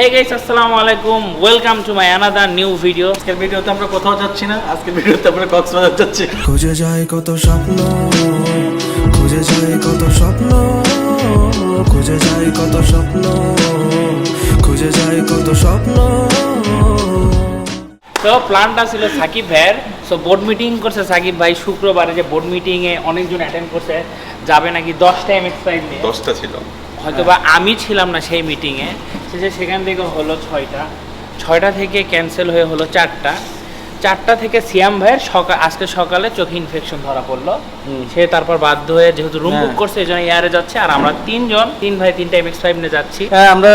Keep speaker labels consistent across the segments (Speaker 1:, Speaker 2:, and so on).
Speaker 1: হে guys আসসালামু আলাইকুম welcome to my another new video
Speaker 2: আজকের ভিডিওতে আমরা কোথাও যাচ্ছি না আজকের ভিডিওতে আমরা কক্সবাজার যাচ্ছি।
Speaker 3: খুঁজে যায় কত স্বপ্ন খুঁজে যায় কত স্বপ্ন খুঁজে যায় কত স্বপ্ন খুঁজে যায় কত স্বপ্ন।
Speaker 1: তো প্ল্যানটা ছিল সাকিব ভাইয়ের। সো বোর্ড মিটিং করছে সাকিব ভাই। শুক্রবারে যে বোর্ড মিটিংয়ে অনেকজন অ্যাটেন্ড করছে। যাবে নাকি দশটা এম এক্স ফাইভ নিয়ে?
Speaker 4: দশটা ছিল।
Speaker 1: হয়তো বা আমি ছিলাম না সেই মিটিংয়ে শেষে সেখান থেকে হলো ছয়টা। ছয়টা থেকে ক্যান্সেল হয়ে হলো চারটা। চারটা থেকে সিয়াম ভাইয়ের সকাল আজকে সকালে চোখে ইনফেকশন ধরা পড়ল। সে তারপর বাধ্য হয়ে যেহেতু রুম বুক
Speaker 2: হ্যাঁ।
Speaker 1: করছে এই জন্য এয়ারে যাচ্ছে। আর আমরা তিনজন তিন ভাই তিনটা এমএক্স ফাইভ নিয়ে যাচ্ছি।
Speaker 2: হ্যাঁ আমরা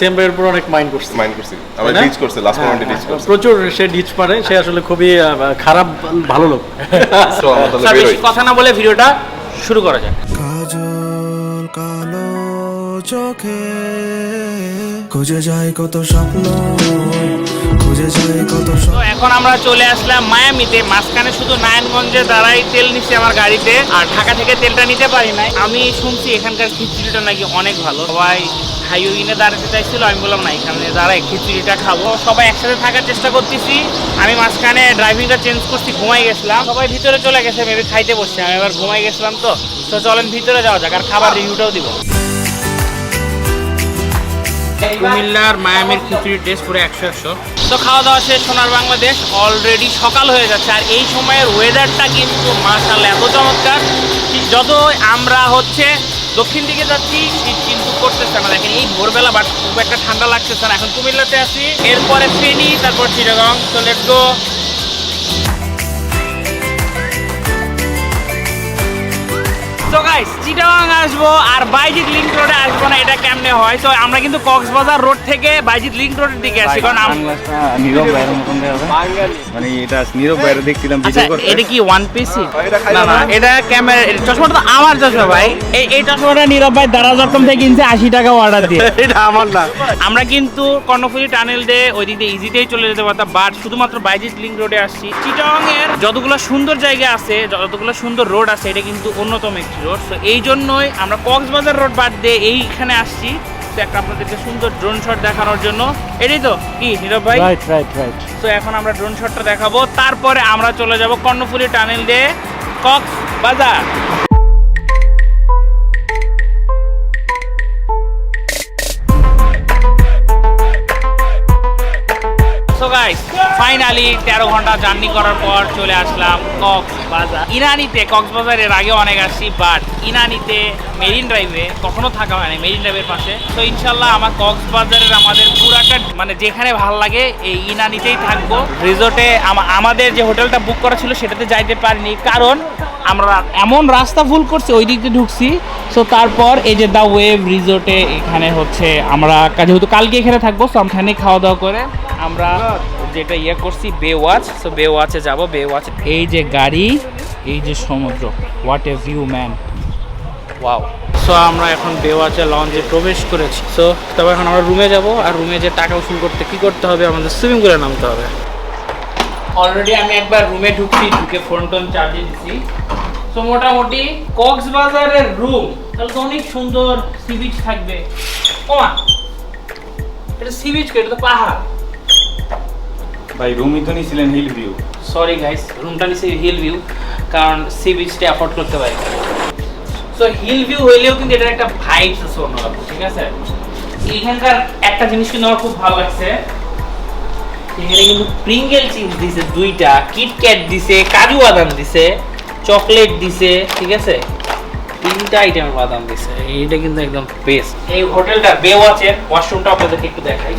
Speaker 2: সেম ভাইয়ের উপর অনেক মাইন্ড করছি।
Speaker 4: মাইন্ড করছি। আমরা ডিচ করছে লাস্ট মোমেন্টে ডিচ করছে।
Speaker 2: প্রচুর সে ডিচ পারে সে আসলে খুবই খারাপ ভালো লোক।
Speaker 1: কথা না বলে ভিডিওটা শুরু করা যাক।
Speaker 3: কাজল কালো চোখে খুঁজে যায় কত স্বপ্ন, খুঁজে যায় কত
Speaker 1: তো এখন আমরা চলে আসলাম মায়ামিতে, মাঝখানে শুধু নারায়ণগঞ্জে দাঁড়াই তেল নিচ্ছে আমার গাড়িতে, আর ঢাকা থেকে তেলটা নিতে পারি নাই। আমি শুনছি এখানকার খিচুড়িটা নাকি অনেক ভালো। সবাই হাইওয়ে দাঁড়াতে চাইছিল, আমি বললাম, না, এখানে দাঁড়াই খিচুড়িটা খাব। সবাই একসাথে থাকার চেষ্টা করতেছি। আমি মাঝখানে ড্রাইভিংটা চেঞ্জ করছি, ঘুমাই গেছিলাম। সবাই ভিতরে চলে গেছে, মেবি খাইতে বসছে, আমি এবার ঘুমাই গেছিলাম তো। তো চলেন ভিতরে যাওয়া যাক, আর খাবার রিভিউটাও দিব। কুমিল্লার মায়ামির খিচুড়ি টেস্ট পুরো একশো একশো। তো খাওয়া দাওয়া শেষ সোনার বাংলাদেশ অলরেডি সকাল হয়ে যাচ্ছে। আর এই সময়ের ওয়েদারটা কিন্তু মার্শাল্লাহ এত চমৎকার যত আমরা হচ্ছে দক্ষিণ দিকে যাচ্ছি শীত কিন্তু করতেছে না। দেখেন এই ভোরবেলা বাট খুব একটা ঠান্ডা লাগতেছে না। এখন কুমিল্লাতে আসি এরপরে ফেনি তারপর চিটাগং। তো লেটস গো তো গাইস চিটাগাং আসব আর বাইজিৎ লিংক রোডে আসব না এটা কেমনে হয়? তো আমরা কিন্তু কক্সবাজার রোড থেকে বাইজিৎ লিংক রোডের দিকে আসি কারণ আম-
Speaker 5: নীরব ভাইয়ের মতন দেখা যায়। মানে এটা নীরব ভাইয়ের দেখছিলাম
Speaker 1: আচ্ছা
Speaker 5: ভিডিও করতে।
Speaker 1: এটা কি ওয়ান পিসি না না এটা ক্যামেরা চশমাটা তো আমার চশমা ভাই। এই এই চশমাটা নীরব ভাই দারাজ ডট কম থেকে কিনছে আশি টাকা অর্ডার দিয়ে।
Speaker 2: এটা আমার না।
Speaker 1: আমরা কিন্তু কর্ণফুলি টানেল দিয়ে ওই দিক দিয়ে ইজিতেই চলে যেতে পারতাম বাট শুধুমাত্র বাইজিৎ লিংক রোডে আসছি। চিটং এর যতগুলো সুন্দর জায়গা আছে যতগুলো সুন্দর রোড আছে এটা কিন্তু অন্যতম একটি রোড তো এই জন্যই আমরা কক্সবাজার রোড বাদ দিয়ে এইখানে আসছি। তো একটা আপনাদেরকে সুন্দর ড্রোন শট দেখানোর জন্য। এটাই তো? কি নীরব ভাই?
Speaker 2: রাইট রাইট রাইট
Speaker 1: তো এখন আমরা ড্রোন শটটা দেখাবো। তারপরে আমরা চলে যাব কর্ণফুলি টানেল দিয়ে কক্সবাজার। সো গাইস ফাইনালি তেরো ঘণ্টা জার্নি করার পর চলে আসলাম কক্সবাজার। ইনানিতে, কক্সবাজারের আগে অনেক আসছি বাট ইনানিতে মেরিন ড্রাইভে কখনো থাকা হয় না মেরিন ড্রাইভের পাশে। তো ইনশাল্লাহ আমার কক্সবাজারের আমাদের পুরাটা মানে যেখানে ভালো লাগে, এই ইনানিতেই থাকব। রিসোর্টে আমাদের যে হোটেলটা বুক করা ছিল সেটাতে যাইতে পারিনি, কারণ আমরা এমন রাস্তা ভুল করছি, ওই দিক দিয়ে ঢুকছি। সো তারপর এই যে দ্য ওয়েভ রিসোর্টে এখানে হচ্ছে আমরা, যেহেতু কালকে এখানে থাকব সো এখানে খাওয়া দাওয়া করে আমরা যেটা ইয়ে করছি বে ওয়াচ সো বে ওয়াচে যাব বে ওয়াচ এই যে গাড়ি, এই যে সমুদ্র what a view man wow so আমরা এখন বে ওয়াচে লঞ্চে প্রবেশ করেছি। সো তবে এখন আমরা রুমে যাব, আর রুমে যে টাকা উসুল করতে কি করতে হবে, আমাদের সুইমিং পুলে নামতে হবে। অলরেডি আমি একবার রুমে ঢুকছি, ঢুকে ফোন টোন চার্জে দিচ্ছি তো মোটামুটি কক্সবাজারের রুম তাহলে তো অনেক সুন্দর সি বিচ থাকবে। ওমা এটা সি বিচ এটা তো পাহাড়।
Speaker 5: ভাই রুমই তো নিছিলেন হিল ভিউ
Speaker 1: সরি গাইস রুমটা নিচে হিল ভিউ কারণ সি বিচটা অ্যাফোর্ড করতে পারি। সো হিল ভিউ হইলেও কিন্তু এটার একটা ভাইবস আছে অন্যরকম, ঠিক আছে? এখানকার একটা জিনিস কিন্তু আমার খুব ভালো লাগছে। এখানে কিন্তু প্রিঙ্গেল চিপস দিছে দুইটা কিটক্যাট দিছে, কাজু বাদাম দিছে চকলেট দিছে, ঠিক আছে? তিনটা আইটেমের বাদাম দিছে। এইটা কিন্তু একদম বেস্ট এই হোটেলটা বে ওয়াচের ওয়াশরুমটা আপনাদেরকে একটু দেখাই।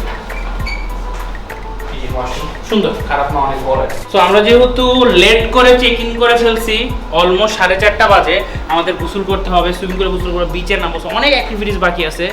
Speaker 1: সুন্দর, খারাপ না, অনেক বড়। সো আমরা যেহেতু লেট করে চেক ইন করে ফেলছি অলমোস্ট সাড়ে চারটা বাজে, আমাদের গোসল করতে হবে সুইমিং করে গোসল করে বিচে নামবো অনেক অ্যাক্টিভিটিস বাকি আছে।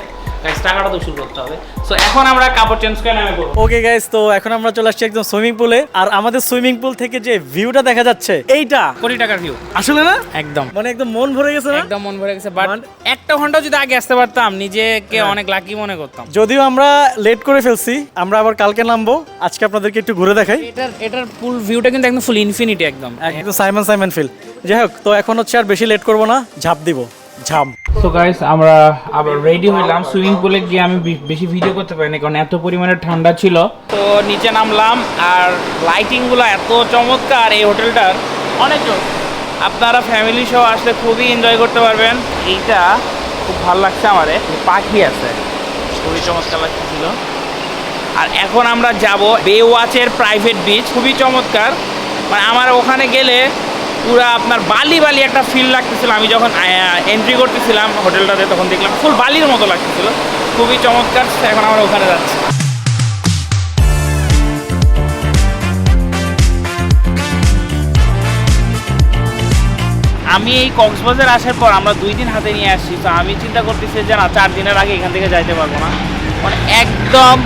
Speaker 1: গাইস টাকাটা তো শুরু করতে হবে। সো এখন আমরা কাপড় চেঞ্জ করে নামে পড়ব
Speaker 2: ওকে গাইস তো এখন আমরা চলে আসছি একদম সুইমিং পুলে আর আমাদের সুইমিং পুল থেকে যে ভিউটা দেখা যাচ্ছে এইটা
Speaker 1: কোটি টাকার ভিউ
Speaker 2: আসলে না?
Speaker 1: একদম।
Speaker 2: মানে একদম মন ভরে গেছে না?
Speaker 1: একদম মন ভরে গেছে বাট
Speaker 2: মানে-
Speaker 1: একটা ঘণ্টা যদি আগে আসতে পারতাম নিজেকে অনেক লাকি মনে করতাম।
Speaker 2: যদিও আমরা লেট করে ফেলছি আমরা আবার কালকে নামবো। আজকে আপনাদেরকে একটু ঘুরে দেখাই।
Speaker 1: এটার এটার ফুল ভিউটা কিন্তু একদম ফুল ইনফিনিটি একদম।
Speaker 2: একদম সাইমন সাইমন ফিল যাই হোক তো এখন হচ্ছে আর বেশি লেট করব না ঝাঁপ দিব। ঝাম।
Speaker 1: তো গাইস আমরা আবার রেডি হইলাম। সুইমিং পুলে গিয়ে আমি বেশি ভিডিও করতে পারিনি, কারণ এত পরিমাণে ঠান্ডা ছিল। তো নিচে নামলাম, আর লাইটিংগুলো এত চমৎকার এই হোটেলটার। অনেক। আপনারা ফ্যামিলি সহ আসলে খুবই এনজয় করতে পারবেন। এইটা খুব ভালো লাগছে আমারে। পাখি আছে। খুবই চমৎকার লাগতেছিল। আর এখন আমরা যাব বে ওয়াচের প্রাইভেট বিচ খুবই চমৎকার। মানে আমার ওখানে গেলে পুরা আপনার বালি বালি একটা ফিল লাগতেছিল। আমি যখন এন্ট্রি করতেছিলাম হোটেলটাতে, তখন দেখলাম ফুল বালির মতো লাগতেছিল। খুবই চমৎকার, এখন আমরা ওখানে যাচ্ছি। আমি এই কক্সবাজার আসার পর আমরা দুই দিন হাতে নিয়ে আসছি, তো আমি চিন্তা করতেছি যে না, চার দিনের আগে এখান থেকে যাইতে পারব না। মানে একদম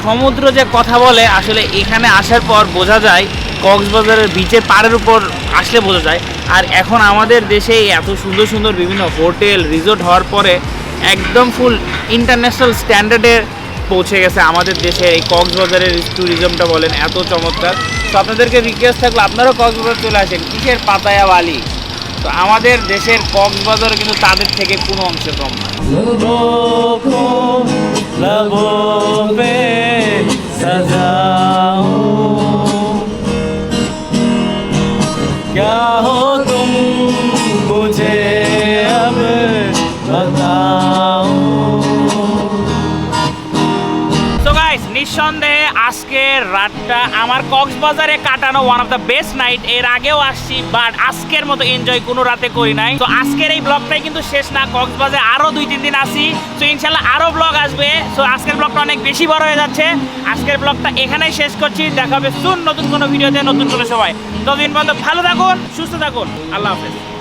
Speaker 1: সমুদ্র যে কথা বলে, আসলে এখানে আসার পর বোঝা যায় কক্সবাজারের বিচের পাড়ের উপর আসলে বোঝা যায়। আর এখন আমাদের দেশে এত সুন্দর সুন্দর বিভিন্ন হোটেল রিসোর্ট হওয়ার পরে একদম ফুল ইন্টারন্যাশনাল স্ট্যান্ডার্ডে পৌঁছে গেছে আমাদের দেশের এই কক্সবাজারের ট্যুরিজমটা বলেন, এত চমৎকার। তো আপনাদেরকে রিকোয়েস্ট থাকল, আপনারাও কক্সবাজার চলে আসেন, কিসের পাতায়া বালি তো আমাদের দেশের কক্সবাজার কিন্তু তাদের থেকে কোনো অংশে কম না। নিঃসন্দেহে আজকের রাতটা আমার কক্সবাজারে কাটানো one of the best night এর আগেও আসছি বাট আজকের মতো এনজয় কোনো রাতে করি নাই। তো আজকের এই ব্লগটাই কিন্তু শেষ না, কক্সবাজারে আরও দুই, তিন দিন আসি। তো ইনশাল্লাহ আরও ব্লগ আসবে। তো আজকের ব্লগটা অনেক বেশি বড় হয়ে যাচ্ছে। আজকের ব্লগটা এখানেই শেষ করছি। দেখা হবে সুন নতুন কোনো ভিডিওতে, নতুন কোনো সময়। ততদিন পর্যন্ত ভালো থাকুন, সুস্থ থাকুন। আল্লাহ হাফেজ।